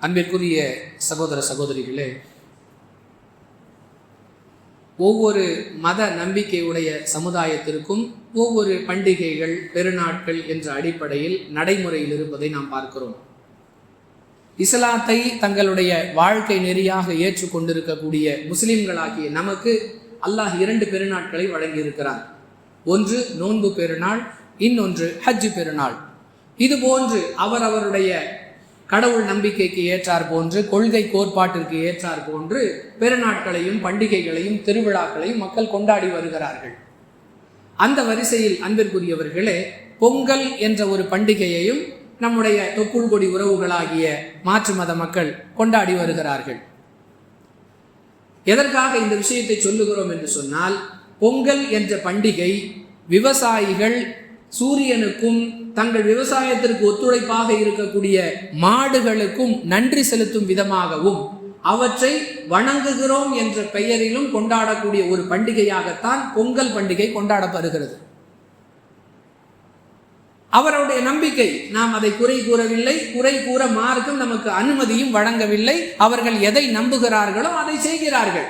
அன்பிற்குரிய சகோதர சகோதரிகளே ஒவ்வொரு மத நம்பிக்கையுடைய சமுதாயத்திற்கும் ஒவ்வொரு பண்டிகைகள் பெருநாட்கள் என்ற அடிப்படையில் நடைமுறையில் இருப்பதை நாம் பார்க்கிறோம். இஸ்லாத்தை தங்களுடைய வாழ்க்கை நெறியாக ஏற்றுக்கொண்டிருக்கக்கூடிய முஸ்லிம்களாகிய நமக்கு அல்லாஹ் இரண்டு பெருநாட்களை வழங்கியிருக்கிறார் ஒன்று நோன்பு பெருநாள் இன்னொன்று ஹஜ் பெருநாள். இது போன்று அவரவருடைய கடவுள் நம்பிக்கைக்கு ஏற்றார் போன்று கொள்கை கோட்பாட்டிற்கு ஏற்றார் போன்று பெருநாட்களையும் பண்டிகைகளையும் திருவிழாக்களையும் மக்கள் கொண்டாடி வருகிறார்கள். அந்த வரிசையில் அன்பிற்குரியவர்களே பொங்கல் என்ற ஒரு பண்டிகையையும் நம்முடைய தொப்புள் கொடி உறவுகளாகிய மாற்று மத மக்கள் கொண்டாடி வருகிறார்கள். எதற்காக இந்த விஷயத்தை சொல்லுகிறோம் என்று சொன்னால் பொங்கல் என்ற பண்டிகை விவசாயிகள் சூரியனுக்கும் தங்கள் விவசாயத்திற்கு ஒத்துழைப்பாக இருக்கக்கூடிய மாடுகளுக்கும் நன்றி செலுத்தும் விதமாகவும் அவற்றை வணங்குகிறோம் என்ற பெயரிலும் கொண்டாடக்கூடிய ஒரு பண்டிகையாகத்தான் பொங்கல் பண்டிகை கொண்டாடப்படுகிறது. அவருடைய நம்பிக்கை நாம் அதை குறை கூறவில்லை குறை கூற மார்க்கம் நமக்கு அனுமதியும் வழங்கவில்லை அவர்கள் எதை நம்புகிறார்களோ அதை செய்கிறார்கள்.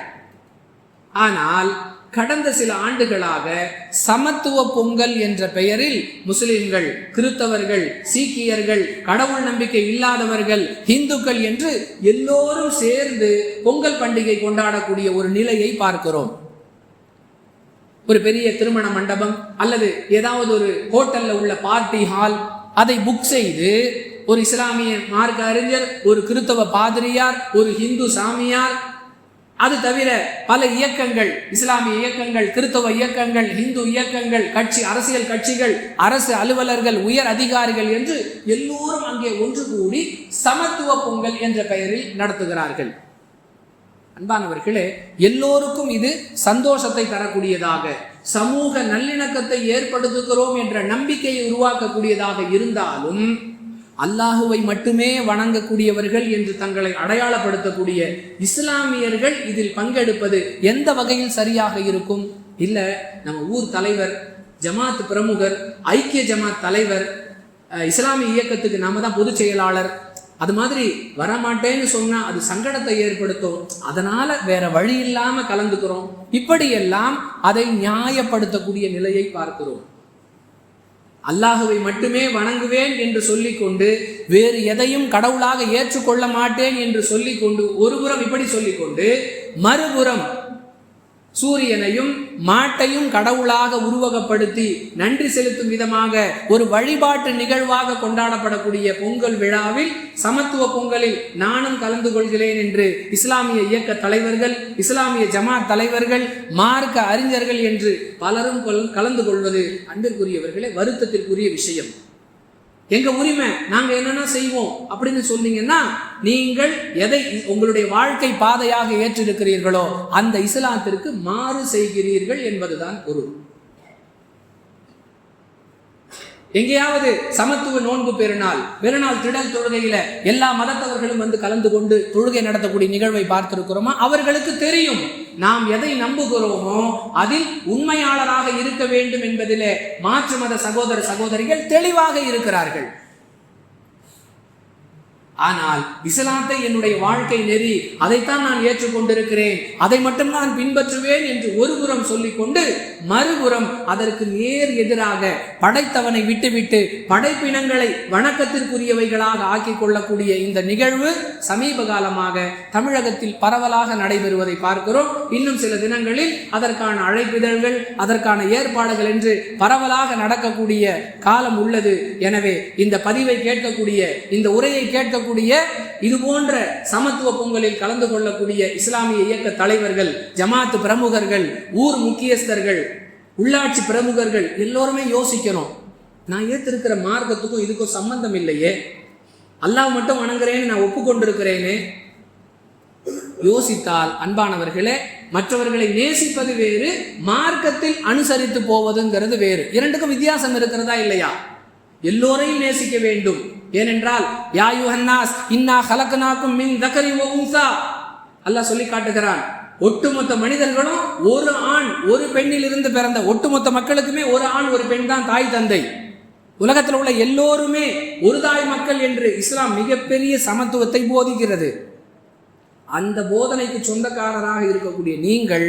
ஆனால் கடந்த சில ஆண்டுகளாக சமத்துவ பொங்கல் என்ற பெயரில் முஸ்லிம்கள் கிறித்தவர்கள் சீக்கியர்கள் கடவுள் நம்பிக்கை இல்லாதவர்கள் இந்துக்கள் என்று எல்லோரும் சேர்ந்து பொங்கல் பண்டிகை கொண்டாடக்கூடிய ஒரு நிலையை பார்க்கிறோம். ஒரு பெரிய திருமண மண்டபம் அல்லது ஏதாவது ஒரு ஹோட்டல்ல உள்ள பார்ட்டி ஹால் அதை புக் செய்து ஒரு இஸ்லாமிய மார்க்க அறிஞர் ஒரு கிறித்தவ பாதிரியார் ஒரு ஹிந்து சாமியார் அது தவிர பல இயக்கங்கள் இஸ்லாமிய இயக்கங்கள் கிறித்தவ இயக்கங்கள் இந்து இயக்கங்கள் கட்சி அரசியல் கட்சிகள் அரசு அலுவலர்கள் உயர் அதிகாரிகள் என்று எல்லோரும் அங்கே ஒன்று கூடி சமத்துவ பொங்கல் என்ற பெயரில் நடத்துகிறார்கள். அன்பானவர்களே எல்லோருக்கும் இது சந்தோஷத்தை தரக்கூடியதாக சமூக நல்லிணக்கத்தை ஏற்படுத்துகிறோம் என்ற நம்பிக்கையை உருவாக்கக்கூடியதாக இருந்தாலும் அல்லாஹுவை மட்டுமே வணங்கக்கூடியவர்கள் என்று தங்களை அடையாளப்படுத்தக்கூடிய இஸ்லாமியர்கள் இதில் பங்கெடுப்பது எந்த வகையில் சரியாக இருக்கும்? இல்லை நம்ம ஊர் தலைவர் ஜமாத் பிரமுகர் ஐக்கிய ஜமாத் தலைவர் இஸ்லாமிய இயக்கத்துக்கு நாம தான் பொதுச் செயலாளர். அது மாதிரி வரமாட்டேன்னு சொன்னா அது சங்கடத்தை ஏற்படுத்தும். அதனால வேற வழி இல்லாம கலந்துக்கிறோம். இப்படியெல்லாம் அதை நியாயப்படுத்தக்கூடிய நிலையை பார்க்கிறோம். அல்லாஹுவை மட்டுமே வணங்குவேன் என்று சொல்லிக்கொண்டு வேறு எதையும் கடவுளாக ஏற்றுக்கொள்ள மாட்டேன் என்று சொல்லிக்கொண்டு ஒருபுறம் இப்படி சொல்லிக்கொண்டு மறுபுறம் சூரியனையும் மாட்டையும் கடவுளாக உருவகப்படுத்தி நன்றி செலுத்தும் விதமாக ஒரு வழிபாட்டு நிகழ்வாக கொண்டாடப்படக்கூடிய பொங்கல் விழாவில் சமத்துவ பொங்கலில் நானும் கலந்து கொள்கிறேன் என்று இஸ்லாமிய இயக்க தலைவர்கள் இஸ்லாமிய ஜமாத் தலைவர்கள் மார்க்க அறிஞர்கள் என்று பலரும் கலந்து கொள்வது அன்பிற்குரியவர்களே வருத்தத்திற்குரிய விஷயம். எங்க உரிமை நாங்கள் என்னென்ன செய்வோம் அப்படின்னு சொன்னீங்கன்னா நீங்கள் எதை உங்களுடைய வாழ்க்கை பாதையாக ஏற்றிருக்கிறீர்களோ அந்த இஸ்லாத்திற்கு மாறு செய்கிறீர்கள் என்பதுதான் பொருள். எங்கேயாவது சமத்துவ நோன்பு பெருநாள் பெருநாள் திடல் தொழுகையில எல்லா மதத்தவர்களும் வந்து கலந்து கொண்டு தொழுகை நடத்தக்கூடிய நிகழ்வை பார்த்திருக்கிறோமா? அவர்களுக்கு தெரியும். நாம் எதை நம்புகிறோமோ அதில் உண்மையாளராக இருக்க வேண்டும் என்பதிலே மாற்று மத சகோதர சகோதரிகள் தெளிவாக இருக்கிறார்கள். ஆனால் இஸ்லாத்தை என்னுடைய வாழ்க்கை நெறி அதைத்தான் நான் ஏற்றுக்கொண்டிருக்கிறேன். அதை மட்டும் நான் பின்பற்றுவேன் என்று ஒருபுறம் சொல்லிக்கொண்டு மறுபுறம் அதற்கு நேர் எதிராக படைத்தவனை விட்டுவிட்டு படைப்பினங்களை வணக்கத்திற்குரியவைகளாக ஆக்கிக் கொள்ளக்கூடிய இந்த நிகழ்வு சமீப காலமாக தமிழகத்தில் பரவலாக நடைபெறுவதை பார்க்கிறோம். இன்னும் சில தினங்களில் அதற்கான அழைப்பிதழ்கள் அதற்கான ஏற்பாடுகள் என்று பரவலாக நடக்கக்கூடிய காலம் உள்ளது. எனவே இந்த பதிவை கேட்கக்கூடிய இந்த உரையை கேட்கக்கூடிய இது போன்ற சமத்துவ பொங்கலில் கலந்து கொள்ளக்கூடிய இஸ்லாமிய இயக்க தலைவர்கள் ஜமாத் பிரமுகர்கள் ஊர் முக்கியஸ்தர்கள் உள்ளாட்சி பிரமுகர்கள் எல்லோருமே யோசிக்கணும். நான் ஏத்திருக்கிற மார்க்கத்துக்கும் இதுக்கும் சம்பந்தம் இல்லையே. அல்லாஹ் மட்டும் வணங்குறேன்னு நான் ஒப்புக்கொண்டிருக்கிறேனே. யோசித்தால் அன்பானவர்களே மற்றவர்களை நேசிப்பது வேறு மார்க்கத்தில் அனுசரித்து போவதுங்கிறது வேறு. இரண்டுக்கும் வித்தியாசம் இருக்கிறதா இல்லையா? எல்லோரையும் நேசிக்க வேண்டும். ஏனென்றால் யாயுஹன்னாஸ் இன்னா ஹலக்னாக்கும் மின் தக்கரி வ உன்சா. அல்லாஹ் சொல்லி காட்டுகிறான் ஒட்டுமொத்த மனிதர்களும் ஒரு ஆண் ஒரு பெண்ணிலிருந்து பிறந்த ஒட்டுமொத்த மக்களுக்குமே ஒரு ஆண் ஒரு பெண் தான் தாய் தந்தை. உலகத்தில் உள்ள எல்லோருமே ஒரு தாய் மக்கள் என்று இஸ்லாம் மிகப்பெரிய சமத்துவத்தை போதிக்கிறது. அந்த போதனைக்கு சொந்தக்காரராக இருக்கக்கூடிய நீங்கள்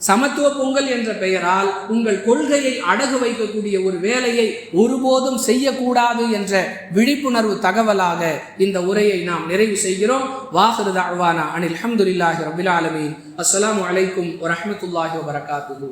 சமத்துவ பொங்கல் என்ற பெயரால் உங்கள் கொள்கையை அடகு வைக்கக்கூடிய ஒரு வேலையை ஒருபோதும் செய்யக்கூடாது என்ற விழிப்புணர்வு தகவலாக இந்த உரையை நாம் நிறைவு செய்கிறோம். வாஹிரு தாழ்வானா அனில் அஹமதுல்லாஹி ரபில் ஆலமீன். அஸ்லாம் வலைக்கும் வரமத்துல்லாஹி வபரகாத்துஹு.